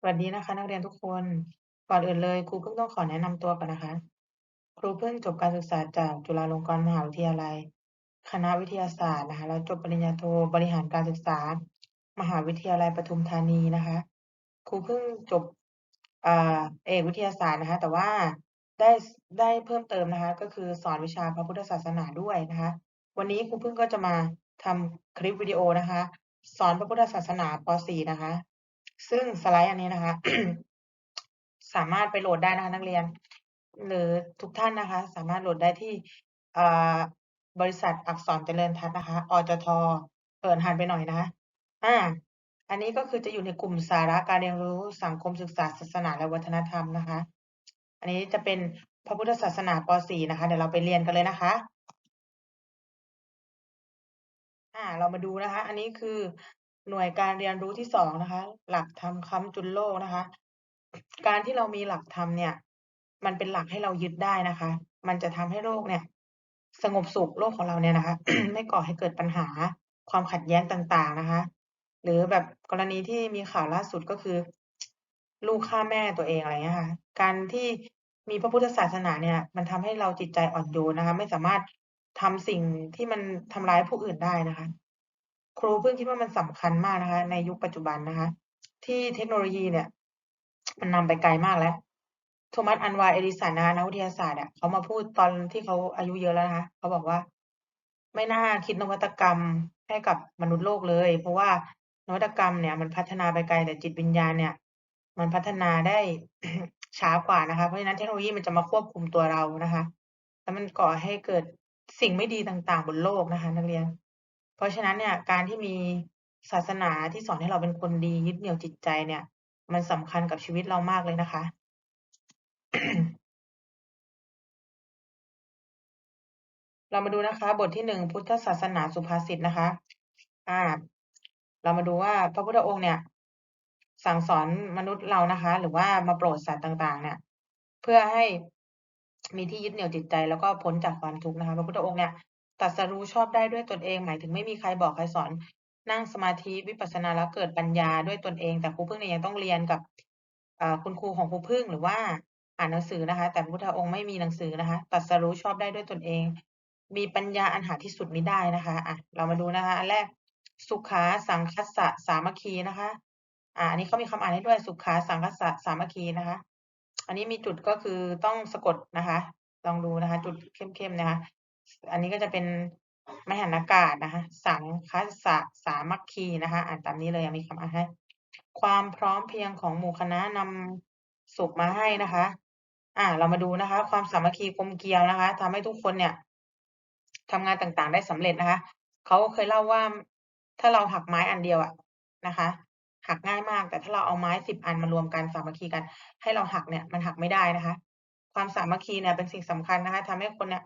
สวัสดีนะคะนักเรียนทุกคน ก่อนอื่นเลยครูเพิ่งต้องขอแนะนำตัวก่อนนะคะ ครูเพิ่งจบการศึกษาจากจุฬาลงกรณ์มหาวิทยาลัย คณะวิทยาศาสตร์นะคะแล้วจบปริญญาโทบริหารการศึกษา มหาวิทยาลัยปทุมธานีนะคะ ครูเพิ่งจบอเอกวิทยาศาสตร์นะคะ แต่ว่าได้ได้เพิ่มเติมนะคะ ก็คือสอนวิชาพระพุทธศาสนาด้วยนะคะ วันนี้ครูเพิ่งก็จะมาทำคลิปวิดีโอนะคะ สอนพระพุทธศาสนาป .4 นะคะ ซึ่งสไลด์อันนี้นะคะ สามารถไปโหลดได้นะคะนักเรียน หรือทุกท่านนะคะ สามารถโหลดได้ที่บริษัทอักษรเจริญทัศน์นะคะอจทเปิดหันไปหน่อยนะคะอ่าอันนี้ก็คือจะอยู่ในกลุ่มสาระการเรียนรู้สังคมศึกษาศาสนาและวัฒนธรรมนะคะ อันนี้จะเป็นพระพุทธศาสนาป .4 นะคะ เดี๋ยวเราไปเรียนกันเลยนะคะ อ่า เรามาดูนะคะ อันนี้คือ หน่วยการเรียนรู้ที่2นะคะ หลักธรรมคำจุนโลกนะคะ การที่เรามีหลักธรรมเนี่ย มันเป็นหลักให้เรายึดได้นะคะ มันจะทำให้โลกเนี่ย สงบสุขโลกของเราเนี่ยนะคะ ไม่ก่อให้เกิดปัญหาความขัดแย้งต่างๆนะคะ หรือแบบกรณีที่มีข่าวล่าสุดก็คือ ลูกฆ่าแม่ตัวเองอะไรเงี้ยค่ะ การที่มีพระพุทธศาสนาเนี่ย มันทำให้เราจิตใจอ่อนโยนนะคะ ไม่สามารถทำสิ่งที่มันทำร้ายผู้อื่นได้นะคะ ครูเพิ่งคิดว่ามันสำคัญมากนะคะ ในยุคปัจจุบันนะคะ ที่เทคโนโลยีเนี่ย มันนำไปไกลมากแล้วโทมัสอัลวาเอดิสันนะคะนักวิทยาศาสตร์อะเขามาพูดตอนที่เขาอายุเยอะแล้วนะคะเขาบอกว่า ไม่น่าคิดนวัตกรรมให้กับมนุษย์โลกเลย เพราะว่านวัตกรรมเนี่ย มันพัฒนาไปไกลแต่จิตวิญญาณเนี่ย มันพัฒนาได้ช้ากว่านะคะ เพราะฉะนั้นเทคโนโลยีมันจะมาควบคุมตัวเรานะคะ แล้วมันก่อให้เกิดสิ่งไม่ดีต่างๆ บนโลกนะคะ นักเรียน เพราะฉะนั้นเนี่ยการที่มีศาสนาที่สอนให้เราเป็นคนดียึดเหนี่ยวจิตใจเนี่ย มันสำคัญกับชีวิตเรามากเลยนะคะ เรามาดูนะคะ บทที่1พุทธศาสนาสุภาษิตนะคะ อ่า เรามาดูว่าพระพุทธองค์เนี่ย สั่งสอนมนุษย์เรานะคะ หรือว่ามาโปรดสัตว์ต่าง ๆ เนี่ย เพื่อให้มีที่ยึดเหนี่ยวจิตใจแล้วก็พ้นจากความทุกข์นะคะ พระพุทธองค์เนี่ย ตรัสรู้ชอบได้ด้วยตนเอง หมายถึงไม่มีใครบอกใครสอน นั่งสมาธิวิปัสสนาแล้วเกิดปัญญาด้วยตนเอง แต่ครูพึ่งเนี่ยยังต้องเรียนกับคุณครูของครูพึ่งหรือว่าอ่านหนังสือนะคะ แต่พุทธองค์ไม่มีหนังสือนะคะตรัสรู้ชอบได้ด้วยตนเอง มีปัญญาอันหาที่สุดมิได้นะคะอ่าเรามาดูนะคะอันแรกสุขาสังคัสสะสามัคคีนะคะอ่าอันนี้เขามีคำอ่านให้ด้วยสุขาสังคัสสะสามัคคีนะคะ อันนี้มีจุดก็คือต้องสะกดนะคะ ลองดูนะคะ จุดเข้มๆนะคะ อันนี้ก็จะเป็นมหันตกาศนะคะ สังคัสสะสามัคคีนะคะ อ่านตามนี้เลยมีคำอ่านให้ ความพร้อมเพียงของหมู่คณะนำสุขมาให้นะคะ อ่า เรามาดูนะคะ ความสามัคคีกลมเกลียวนะคะทำให้ทุกคนเนี่ยทำงานต่างๆ ได้สำเร็จนะคะเขาเคยเล่าว่าถ้าเราหักไม้อันเดียวอะนะคะ หักง่ายมาก แต่ถ้าเราเอาไม้10อันมารวมกันสามัคคีกัน ให้เราหักเนี่ย มันหักไม่ได้นะคะ ความสามัคคีเนี่ยเป็นสิ่งสำคัญนะคะทำให้คนเนี่ย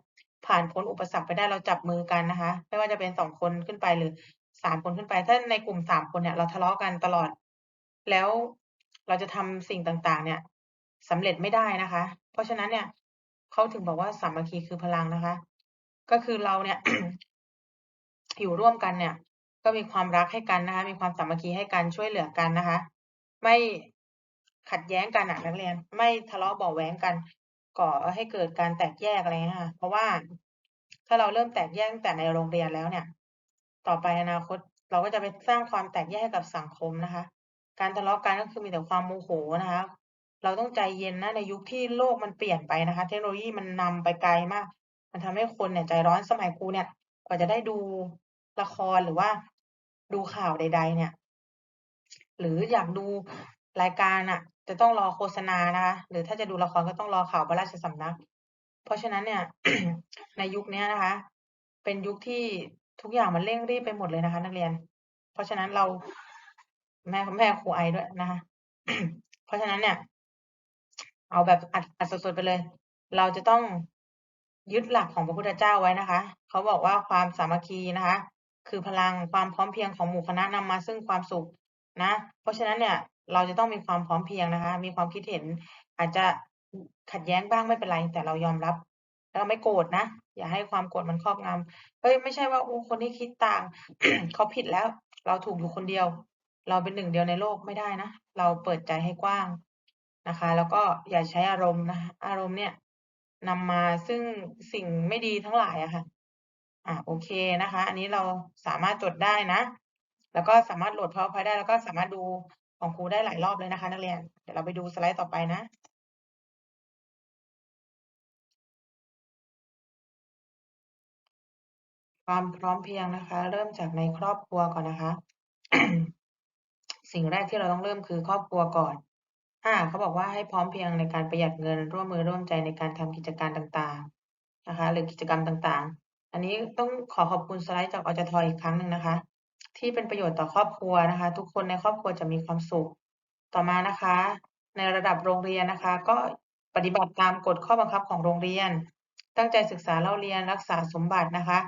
ผ่านพ้นอุปสรรคไปได้เราจับมือกันนะคะ ไม่ว่าจะเป็น2คนขึ้นไปหรือ3คนขึ้นไป ถ้าในกลุ่ม3คนเนี่ย เราทะเลาะกันตลอด แล้วเราจะทำสิ่งต่างๆ เนี่ยสำเร็จไม่ได้นะคะ เพราะฉะนั้นเนี่ยเขาถึงบอกว่าสามัคคีคือพลังนะคะ ก็คือเราเนี่ย อยู่ร่วมกันเนี่ย ก็มีความรักให้กันนะคะ มีความสามัคคีให้กันช่วยเหลือกันนะคะ ไม่ขัดแย้งกันอะนักเรียน ไม่ทะเลาะเบาะแว้งกัน ก่อให้เกิดการแตกแยกอะไรเงี้ยค่ะเพราะว่าถ้าเราเริ่มแตกแยกแต่ในโรงเรียนแล้วเนี่ย ต่อไปอนาคตเราก็จะไปสร้างความแตกแยกให้กับสังคมนะคะ การทะเลาะกันก็คือมีแต่ความโมโหนะคะ เราต้องใจเย็นนะในยุคที่โลกมันเปลี่ยนไปนะคะ เทคโนโลยีมันนำไปไกลมาก มันทำให้คนเนี่ยใจร้อนสมัยครูเนี่ย กว่าจะได้ดูละครหรือว่าดูข่าวใด ๆ เนี่ย หรืออยากดูรายการน่ะ จะต้องรอโฆษณานะคะหรือถ้าจะดูละครก็ต้องรอข่าวพระราชสำนัก เพราะฉะนั้นเนี่ย ในยุคนี้นะคะ เป็นยุคที่ทุกอย่างมันเร่งรีบไปหมดเลยนะคะ นักเรียน เพราะฉะนั้นเราแม่แม่ครูไอด้วยนะคะเพราะฉะนั้นเนี่ย เอาแบบอัดอัดสดๆไปเลย เราจะต้องยึดหลักของพระพุทธเจ้าไว้นะคะ เขาบอกว่าความสามัคคีนะคะ คือพลังความพร้อมเพียงของหมู่คณะนำมาซึ่งความสุขนะ เพราะฉะนั้นเนี่ย เราจะต้องมีความพร้อมเพียงนะคะ มีความคิดเห็น อาจจะขัดแย้งบ้างไม่เป็นไร แต่เรายอมรับ แล้วเราไม่โกรธนะ อย่าให้ความโกรธมันครอบงำเฮ้ยไม่ใช่ว่าโอ้คนนี้คิดต่างเขาผิดแล้ว เราถูกอยู่คนเดียว เราเป็นหนึ่งเดียวในโลกไม่ได้นะ เราเปิดใจให้กว้างนะคะ แล้วก็อย่าใช้อารมณ์นะ อารมณ์เนี่ยนำมาซึ่งสิ่งไม่ดีทั้งหลายอะค่ะ อ่าโอเคนะคะ อันนี้เราสามารถจดได้นะ แล้วก็สามารถโหลด PowerPoint ได้ แล้วก็สามารถดู ของครูได้หลายรอบเลยนะคะ นักเรียน เดี๋ยวเราไปดูสไลด์ต่อไปนะ ความพร้อมเพียงนะคะ เริ่มจากในครอบครัวก่อนนะคะ สิ่งแรกที่เราต้องเริ่มคือครอบครัวก่อนอ่าเขาบอกว่าให้พร้อมเพียงในการประหยัดเงินร่วมมือร่วมใจในการทำกิจการต่างๆนะคะ หรือกิจกรรมต่างๆ อันนี้ต้องขอขอบคุณสไลด์จากอจทอ.อีกครั้งหนึ่งนะคะ ที่เป็นประโยชน์ต่อครอบครัวนะคะ ทุกคนในครอบครัวจะมีความสุข ต่อมานะคะ ในระดับโรงเรียนนะคะ ก็ปฏิบัติตามกฎข้อบังคับของโรงเรียน ตั้งใจศึกษาเล่าเรียนรักษาสมบัตินะคะ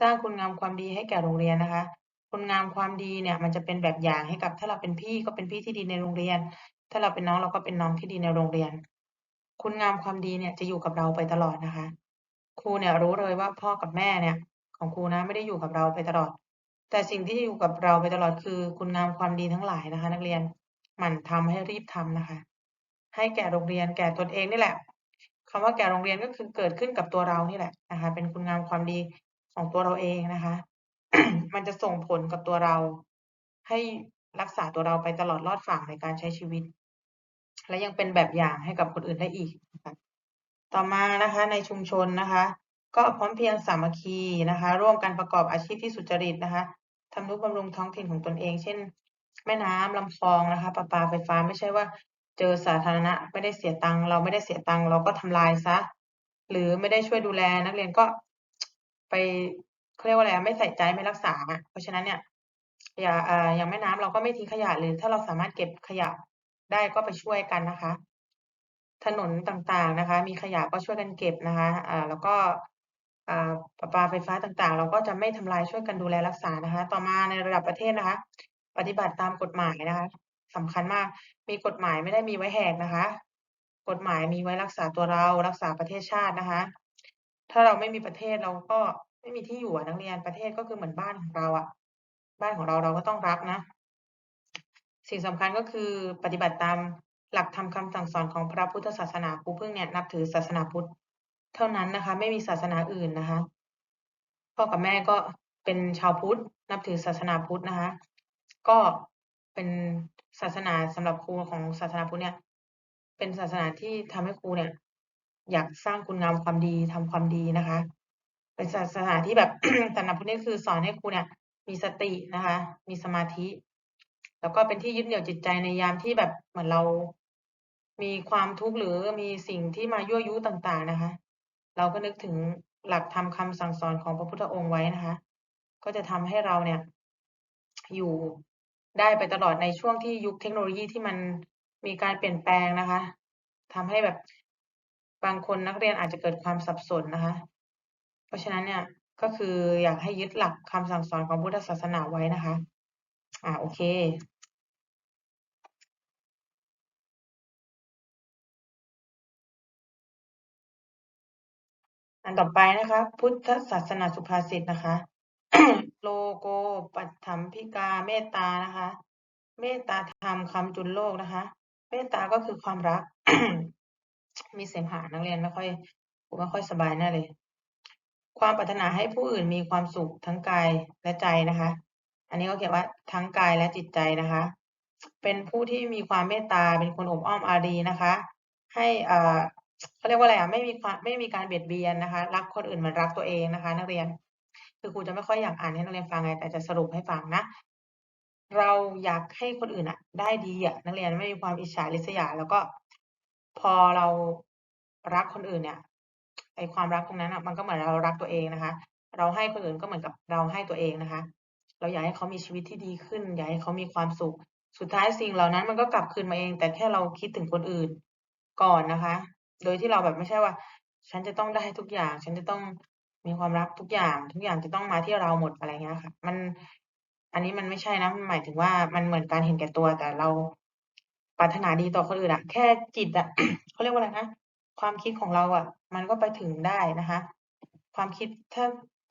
สร้างคุณงามความดีให้แก่โรงเรียนนะคะ คุณงามความดีเนี่ยมันจะเป็นแบบอย่างให้กับถ้าเราเป็นพี่ก็เป็นพี่ที่ดีในโรงเรียน ถ้าเราเป็นน้องเราก็เป็นน้องที่ดีในโรงเรียน คุณงามความดีเนี่ยจะอยู่กับเราไปตลอดนะคะ ครูเนี่ยรู้เลยว่าพ่อกับแม่เนี่ยของครูนะไม่ได้อยู่กับเราไปตลอด แต่สิ่งที่อยู่กับเราไปตลอดคือคุณงามความดีทั้งหลายนะคะ นักเรียนหมั่นทำให้รีบทำนะคะ ให้แก่โรงเรียนแก่ตนเองนี่แหละคำว่าแก่โรงเรียนก็คือเกิดขึ้นกับตัวเรานี่แหละนะคะ เป็นคุณงามความดีของตัวเราเองนะคะ มันจะส่งผลกับตัวเรา ให้รักษาตัวเราไปตลอดรอดฝั่งในการใช้ชีวิต และยังเป็นแบบอย่างให้กับคนอื่นได้อีกนะคะต่อมานะคะในชุมชนนะคะ ก็พร้อมเพียงสามัคคีนะคะ ร่วมกันประกอบอาชีพที่สุจริตนะคะ ทำนุบำรุงท้องถิ่นของตนเอง เช่น แม่น้ำลำคลองนะคะประปาไฟฟ้าไม่ใช่ว่า เจอสาธารณะไม่ได้เสียตังค์เราไม่ได้เสียตังค์เราก็ทำลายเสียหรือไม่ได้ช่วยดูแลนักเรียนก็ไปเขาเรียกว่าอะไรไม่ใส่ใจไม่รักษา เพราะฉะนั้นเนี่ยอย่าออย่างแม่น้ำเราก็ไม่ทิ้งขยะหรือถ้าเราสามารถเก็บขยะได้ก็ไปช่วยกันนะคะ ถนนต่างๆนะคะ มีขยะก็ช่วยกันเก็บนะคะอ่าแล้วก็ ประปาไฟฟ้าต่างๆ เราก็จะไม่ทำลายช่วยกันดูแลรักษานะคะ ต่อมาในระดับประเทศนะคะ ปฏิบัติตามกฎหมายนะคะสำคัญมากมีกฎหมายไม่ได้มีไว้แหกนะคะ กฎหมายมีไว้รักษาตัวเรารักษาประเทศชาตินะคะ ถ้าเราไม่มีประเทศเราก็ไม่มีที่อยู่นักเรียนประเทศก็คือเหมือนบ้านของเราอะบ้านของเราเราก็ต้องรักนะ สิ่งสำคัญก็คือปฏิบัติตามหลักธรรมคำสั่งสอนของพระพุทธศาสนาครูพึ่งเนี่ยนับถือศาสนาพุทธ เท่านั้นนะคะ ไม่มีศาสนาอื่นนะคะ พ่อกับแม่ก็เป็นชาวพุทธนับถือศาสนาพุทธนะคะ ก็เป็นศาสนาสำหรับครูของศาสนาพุทธเนี่ย เป็นศาสนาที่ทำให้ครูเนี่ย อยากสร้างคุณงามความดีทำความดีนะคะ เป็นศาสนาที่แบบศาสนาพุทธนี่คือสอนให้ครูเนี่ย มีสตินะคะ มีสมาธิ แล้วก็เป็นที่ยึดเหนี่ยวจิตใจในยามที่แบบเหมือนเรามีความทุกข์หรือมีสิ่งที่มายั่วยุต่าง ๆ นะคะ เราก็นึกถึงหลักธรรมคำสั่งสอนของพระพุทธองค์ไว้นะคะ ก็จะทำให้เราเนี่ยอยู่ได้ไปตลอดในช่วงที่ยุคเทคโนโลยีที่มันมีการเปลี่ยนแปลงนะคะทำให้แบบบางคนนักเรียนอาจจะเกิดความสับสนนะคะ เพราะฉะนั้นเนี่ยก็คืออยากให้ยึดหลักคำสั่งสอนของพุทธศาสนาไว้นะคะ อ่าโอเค อันต่อไปนะคะ พุทธศาสนาสุภาษิตนะคะ โลโกปัฏฐัมภิกาเมตตานะคะ เมตตาธรรมคำจุลโลกนะคะ เมตตาก็คือความรัก มีเสมหะนักเรียนไม่ค่อยไม่ค่อยสบายแน่เลย ความปรารถนาให้ผู้อื่นมีความสุขทั้งกายและใจนะคะ อันนี้ก็เขียนว่าทั้งกายและจิตใจนะคะ เป็นผู้ที่มีความเมตตาเป็นคนอบอ้อมอารีนะคะ ให้อ่า เขาเรียกว่าอะไรอะไม่มีความไม่มีการเบียดเบียนนะคะ รักคนอื่นเหมือนรักตัวเองนะคะ นักเรียน คือครูจะไม่ค่อยอยากอ่านให้นักเรียนฟังไง แต่จะสรุปให้ฟังนะเราอยากให้คนอื่นน่ะ ได้ดีอะนักเรียนไม่มีความอิจฉาริษยา แล้วก็ พอเรารักคนอื่นเนี่ยไอความรักตรงนั้นน่ะมันก็เหมือนเรารักตัวเองนะคะ เราให้คนอื่นก็เหมือนกับเราให้ตัวเองนะคะ เราอยากให้เขามีชีวิตที่ดีขึ้น อยากให้เขามีความสุข สุดท้ายสิ่งเหล่านั้นมันก็กลับคืนมาเอง แต่แค่เราคิดถึงคนอื่นก่อนนะคะ โดยที่เราแบบไม่ใช่ว่า ฉันจะต้องได้ทุกอย่าง ฉันจะต้องมีความรักทุกอย่าง ทุกอย่างจะต้องมาที่เราหมดอะไรเงี้ยค่ะ มัน อันนี้มันไม่ใช่นะมันหมายถึงว่ามันเหมือนการเห็นแก่ตัวแต่เราปรารถนาดีต่อคนอื่นอะแค่จิตอะเขาเรียกว่าอะไรนะความคิดของเราอะมันก็ไปถึงได้นะคะ ความคิดถ้า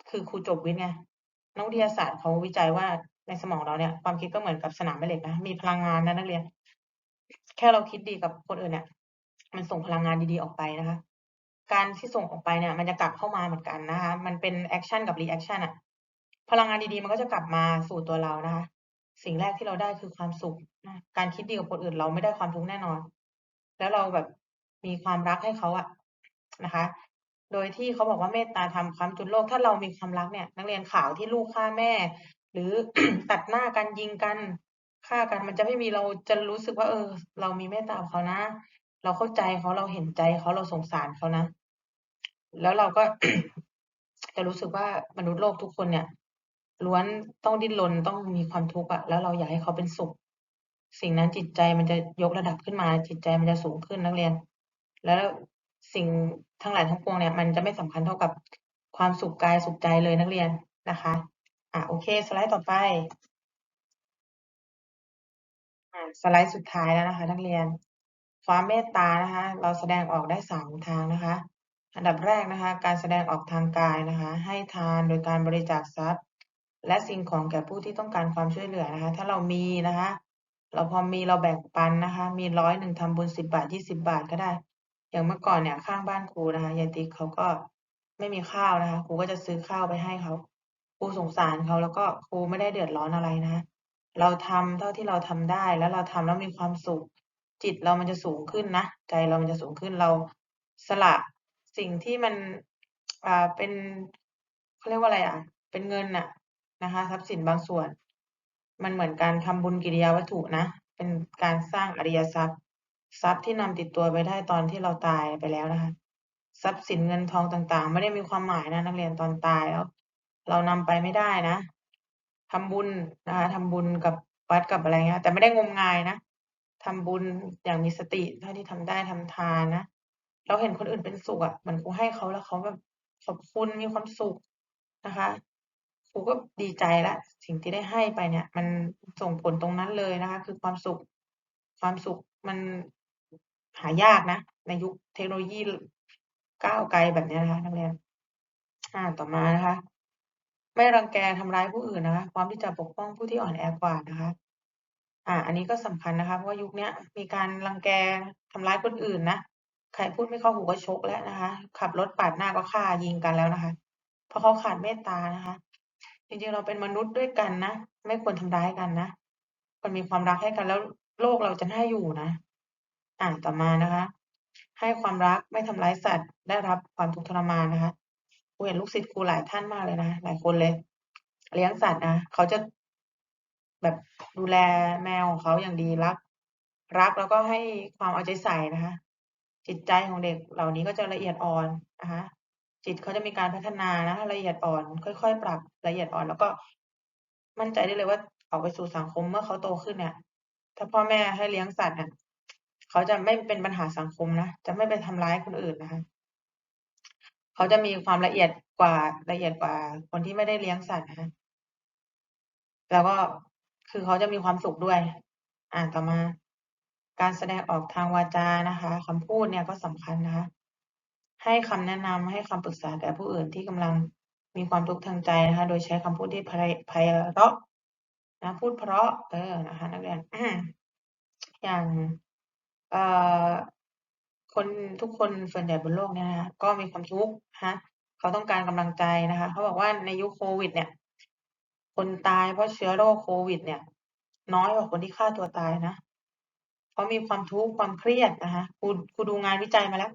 คือครูจบวิทย์ไงนักวิทยาศาสตร์เขาวิจัยว่าในสมองเราเนี่ย ความคิดก็เหมือนกับสนามแม่เหล็กนะมีพลังงานนะนักเรียน แค่เราคิดดีกับคนอื่นเนี่ย มันส่งพลังงานดีๆออกไปนะคะ การที่ส่งออกไปเนี่ย มันจะกลับเข้ามาเหมือนกันนะคะ มันเป็นแอกชันกับรีแอกชันอะพลังงานดีๆ มันก็จะกลับมาสู่ตัวเรานะคะ สิ่งแรกที่เราได้คือความสุขนะการคิดดีกับคนอื่นเราไม่ได้ความทุกข์แน่นอน แล้วเราแบบมีความรักให้เขาอะนะคะ โดยที่เขาบอกว่าเมตตาธรรมค้ำจุนโลก ถ้าเรามีความรักเนี่ย นักเรียนข่าวที่ลูกฆ่าแม่ หรือตัดหน้ากันยิงกันฆ่ากันมันจะไม่มีเราจะรู้สึกว่า เออ เรามีเมตตาเขานะ เราเข้าใจเขาเราเห็นใจเขาเราสงสารเขานะ แล้วเราก็จะรู้สึกว่ามนุษย์โลกทุกคนเนี่ยล้วนต้องดิ้นรนต้องมีความทุกข์อะแล้วเราอยากให้เขาเป็นสุข สิ่งนั้นจิตใจมันจะยกระดับขึ้นมา จิตใจมันจะสูงขึ้นนักเรียน แล้วสิ่งทั้งหลายทั้งปวงเนี่ย มันจะไม่สำคัญเท่ากับความสุขกายสุขใจเลยนักเรียนนะคะ อ่าโอเค สไลด์ต่อไปอ่าสไลด์สุดท้ายแล้วนะคะ นักเรียน ความเมตตานะคะ เราแสดงออกได้3ทางนะคะ อันดับแรกนะคะ การแสดงออกทางกายนะคะ ให้ทานโดยการบริจาคทรัพย์ และสิ่งของแก่ผู้ที่ต้องการความช่วยเหลือนะคะ ถ้าเรามีนะคะ เราพอมีเราแบ่งปันนะคะ มี100ทำบุญ10บาท20บาทก็ได้ อย่างเมื่อก่อนเนี่ยข้างบ้านครูนะคะยายติ๊กเขาก็ไม่มีข้าวนะคะครูก็จะซื้อข้าวไปให้เขาครูสงสารเขาแล้วก็ครูไม่ได้เดือดร้อนอะไรนะคะเราทำเท่าที่เราทำได้แล้วเราทำแล้วมีความสุข จิตเรามันจะสูงขึ้นนะ ใจเรามันจะสูงขึ้นเราสละสิ่งที่มันอ่าเป็นเขาเรียกว่าอะไรอะ เป็นเงินน่ะนะคะทรัพย์สินบางส่วน มันเหมือนการทำบุญกิริยาวัตถุนะ เป็นการสร้างอริยทรัพย์ ทรัพย์ที่นำติดตัวไปได้ตอนที่เราตายไปแล้วนะคะ ทรัพย์สินเงินทองต่างๆ ไม่ได้มีความหมายนะนักเรียนตอนตายแล้ว เรานำไปไม่ได้นะทำบุญนะคะทำบุญกับวัดกับอะไรเงี้ยแต่ไม่ได้งมงายนะ ทำบุญอย่างมีสติเท่าที่ทำได้ทำทานนะเราเห็นคนอื่นเป็นสุขอะเหมือนครูให้เขาแล้วเขาแบบขอบคุณมีความสุขนะคะครูก็ดีใจล้วสิ่งที่ได้ให้ไปเนี่ย มันส่งผลตรงนั้นเลยนะคะ คือความสุข ความสุขมันหายากนะ ในยุคเทคโนโลยีก้าวไกลแบบนี้นะคะนักเรียนอ่าต่อมานะคะ ไม่รังแกทำร้ายผู้อื่นนะคะพร้อมที่จะปกป้องผู้ที่อ่อนแอกว่านะคะ อ่า อันนี้ก็สำคัญนะคะเพราะว่ายุคนี้มีการรังแกทำร้ายคนอื่นนะใครพูดไม่เข้าหูก็ชกแล้วนะคะ ขับรถปาดหน้าก็ฆ่ายิงกันแล้วนะคะ เพราะเขาขาดเมตตานะคะ จริงๆเราเป็นมนุษย์ด้วยกันนะไม่ควรทำร้ายกันนะควรมีความรักให้กันแล้วโลกเราจะน่าอยู่นะอ่าต่อมานะคะ ให้ความรักไม่ทำร้ายสัตว์ ได้รับความทุกข์ทรมานนะคะครูเห็นลูกศิษย์ครูหลายท่านมากเลยนะหลายคนเลย เลี้ยงสัตว์นะเขาจะ แบบดูแลแมวของเขาอย่างดีรัก รักแล้วก็ให้ความเอาใจใส่นะคะ จิตใจของเด็กเหล่านี้ก็จะละเอียดอ่อนนะคะจิตเขาจะมีการพัฒนานะละเอียดอ่อน ค่อยๆ ปรับละเอียดอ่อน แล้วก็ มั่นใจได้เลยว่าออกไปสู่สังคมเมื่อเขาโตขึ้นเนี่ย ถ้าพ่อแม่ให้เลี้ยงสัตว์เนี่ยเขาจะไม่เป็นปัญหาสังคมนะจะไม่ไปทำร้ายคนอื่นนะคะเขาจะมีความละเอียดกว่าละเอียดกว่า คนที่ไม่ได้เลี้ยงสัตว์นะคะแล้วก็ คือเขาจะมีความสุขด้วย อ่าต่อมา การแสดงออกทางวาจานะคะคำพูดเนี่ยก็สำคัญนะคะ ให้คำแนะนำให้คำปรึกษาแก่ผู้อื่นที่กำลังมีความทุกข์ทางใจนะคะ โดยใช้คำพูดที่ไพเราะนะพูดเพราะ เออนะคะ นักเรียนอย่างเอ่อคนทุกคนส่วนใหญ่บนโลกเนี่ยนะคะก็มีความทุกข์นะคะเขาต้องการกำลังใจนะคะ เขาบอกว่าในยุคโควิด เนี่ย คนตายเพราะเชื้อโรคโควิด เนี่ย น้อยกว่าคนที่ฆ่าตัวตายนะ เพราะมีความทุกข์ความเครียดนะคะครูครูดูงานวิจัยมาแล้ว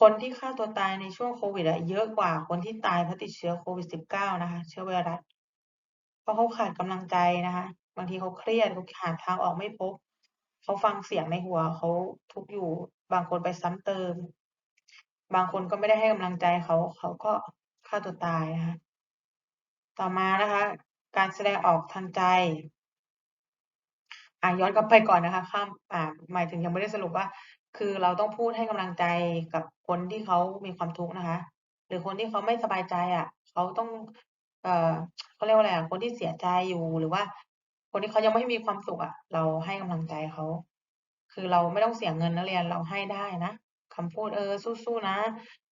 คนที่ฆ่าตัวตายในช่วงโควิดอะเยอะกว่าคนที่ตายเพราะติดเชื้อโควิด -19 นะคะ เชื้อไวรัส เพราะเขาขาดกำลังใจนะคะ บางทีเขาเครียดเขาหาทางออกไม่พบ เขาฟังเสียงในหัวเขาทุกอยู่ บางคนไปซ้ำเติม บางคนก็ไม่ได้ให้กำลังใจเขาเขาก็ฆ่าตัวตายนะคะต่อมานะคะ การแสดงออกทางใจอ่าย้อนกลับไปก่อนนะคะข้ามอ่าหมายถึงยังไม่ได้สรุปว่า คือเราต้องพูดให้กำลังใจกับคนที่เขามีความทุกข์นะคะ หรือคนที่เขาไม่สบายใจอะเขาต้อง เอ่อเขาเรียกว่าอะไรอะคนที่เสียใจอยู่หรือว่า คนที่เขายังไม่มีความสุขอะเราให้กำลังใจเขาคือเราไม่ต้องเสียเงินนักเรียนเราให้ได้นะคำพูดเออสู้ๆนะ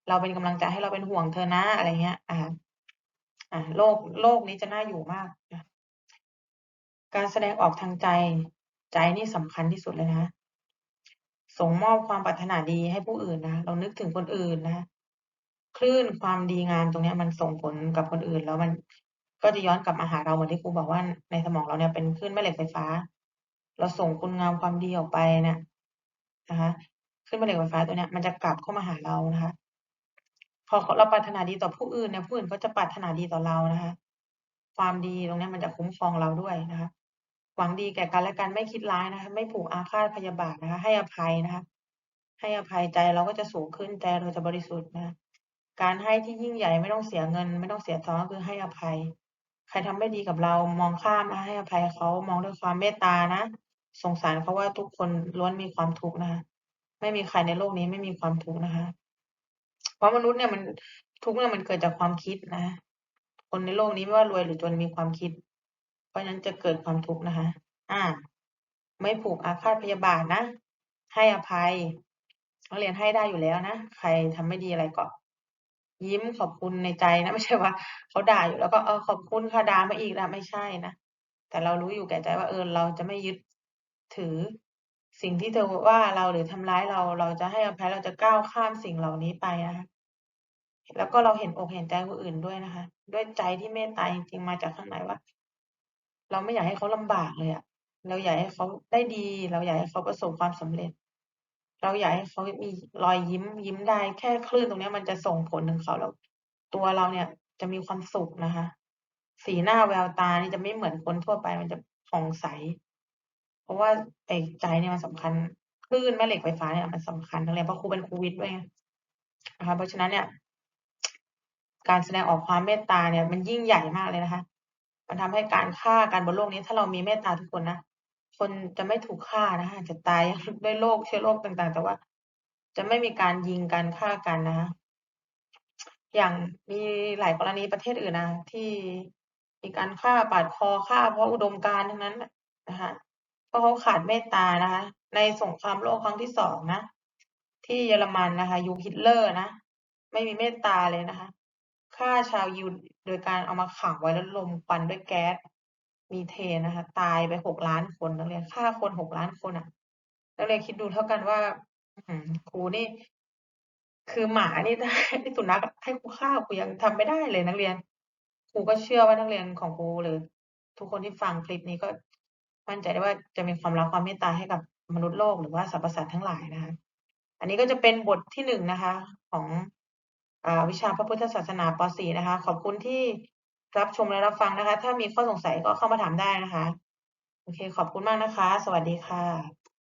เราเป็นกำลังใจให้เราเป็นห่วงเธอนะอะไรเงี้ยอ่า อ่าโลกโลกนี้จะน่าอยู่มากนะการแสดงออกทางใจใจนี่สำคัญที่สุดเลยนะส่งมอบความปรารถนาดีให้ผู้อื่นนะเรานึกถึงคนอื่นนะคลื่นความดีงามตรงนี้มันส่งผลกับคนอื่น แล้วมันก็จะย้อนกลับมาหาเราเหมือนที่ครูบอกว่าในสมองเราเนี่ยเป็นคลื่นแม่เหล็กไฟฟ้า เราส่งคุณงามความดีออกไปเนี่ยนะคะคลื่นแม่เหล็กไฟฟ้าตัวเนี้ยมันจะกลับเข้ามาหาเรานะคะ พอเราปรารถนาดีต่อผู้อื่นเนี่ยผู้อื่นก็จะปรารถนาดีต่อเรานะคะ ความดีตรงนี้มันจะคุ้มครองเราด้วยนะคะ หวังดีแก่กันและกันไม่คิดร้ายนะคะ ไม่ผูกอาฆาตพยาบาทนะคะ ให้อภัยนะคะ ให้อภัยใจเราก็จะสูงขึ้นใจเราจะบริสุทธิ์นะคะการให้ที่ยิ่งใหญ่ไม่ต้องเสียเงิน ไม่ต้องเสียทองก็คือให้อภัย ใครทำไม่ดีกับเรามองข้ามนะให้อภัยเขามองด้วยความเมตตานะสงสารเขาว่าทุกคนล้วนมีความทุกข์นะคะ ไม่มีใครในโลกนี้ไม่มีความทุกข์นะคะ เพราะมนุษย์เนี่ยมันทุกข์เนี่ยมันเกิดจากความคิดนะ คนในโลกนี้ไม่ว่ารวยหรือจนมีความคิด เพราะฉะนั้นจะเกิดความทุกข์นะคะ อ่า ไม่ผูกอาฆาตพยาบาทนะ ให้อภัยนักเรียนให้ได้อยู่แล้วนะ ใครทำไม่ดีอะไรก็ ยิ้มขอบคุณในใจนะไม่ใช่ว่าเขาด่าอยู่แล้วก็เออขอบคุณค่ะด่ามาอีกนะไม่ใช่นะแต่เรารู้อยู่แก่ใจว่าเออเราจะไม่ยึดถือ สิ่งที่เธอว่าเราหรือทำร้ายเรา เราจะให้อภัยเราจะก้าวข้ามสิ่งเหล่านี้ไปนะคะแล้วก็เราเห็นอกเห็นใจคนอื่นด้วยนะคะ ด้วยใจที่เมตตาจริงๆมาจากข้างในว่า เราไม่อยากให้เขาลำบากเลยอะเราอยากให้เขาได้ดี เราอยากให้เขาประสบความสำเร็จ เราอยากให้เขามีรอยยิ้มยิ้มได้แค่คลื่นตรงนี้มันจะส่งผลถึงเขาแล้วตัวเราเนี่ยจะมีความสุขนะคะ สีหน้าแววตานี่จะไม่เหมือนคนทั่วไปมันจะผ่องใส เพราะว่าไอ้ใจเนี่ยมันสำคัญคลื่นแม่เหล็กไฟฟ้าเนี่ยมันสำคัญนักเรียเพราะครูเป็นครูวิทย์ด้วยไงนะคะเพราะฉะนั้นเนี่ย การแสดงออกความเมตตาเนี่ย มันยิ่งใหญ่มากเลยนะคะ มันทำให้การฆ่ากันบนโลกนี้ ถ้าเรามีเมตตาทุกคนนะคนจะไม่ถูกฆ่านะคะจะตายด้วยโรคเชื้อโรคต่างๆ แต่ว่า จะไม่มีการยิงกันฆ่ากันนะคะอย่างมีหลายกรณีประเทศอื่นนะที่มีการฆ่าปาดคอฆ่าเพราะอุดมการณ์ทั้งนั้นนะคะ เพราะเขาขาดเมตตานะคะ ในสงครามโลกครั้งที่2นะ ที่เยอรมันนะคะ ยุคฮิตเลอร์นะ ไม่มีเมตตาเลยนะคะฆ่าชาวยิวโดยการเอามาขังไว้แล้วรมควันด้วยแก๊สมีเทนะคะ ตายไป6,000,000คนนักเรียนฆ่าคน6,000,000คนอะนักเรียนคิดดูเท่ากันว่าครูนี่ คือหมานี่ได้สุนัขให้ครูฆ่าครูยังทำไม่ได้เลยนักเรียนครูก็เชื่อว่านักเรียนของครูหรือ ทุกคนที่ฟังคลิปนี้ก็ มั่นใจได้ว่าจะมีความรักความเมตตาให้กับมนุษย์โลกหรือว่าสรรพสัตว์ทั้งหลายนะคะ อันนี้ก็จะเป็นบทที่หนึ่งนะคะ ของอวิชาพระพุทธศาสนาป.4 นะคะ ขอบคุณที่รับชมและรับฟังนะคะ ถ้ามีข้อสงสัยก็เข้ามาถามได้นะคะ โอเค ขอบคุณมากนะคะ สวัสดีค่ะ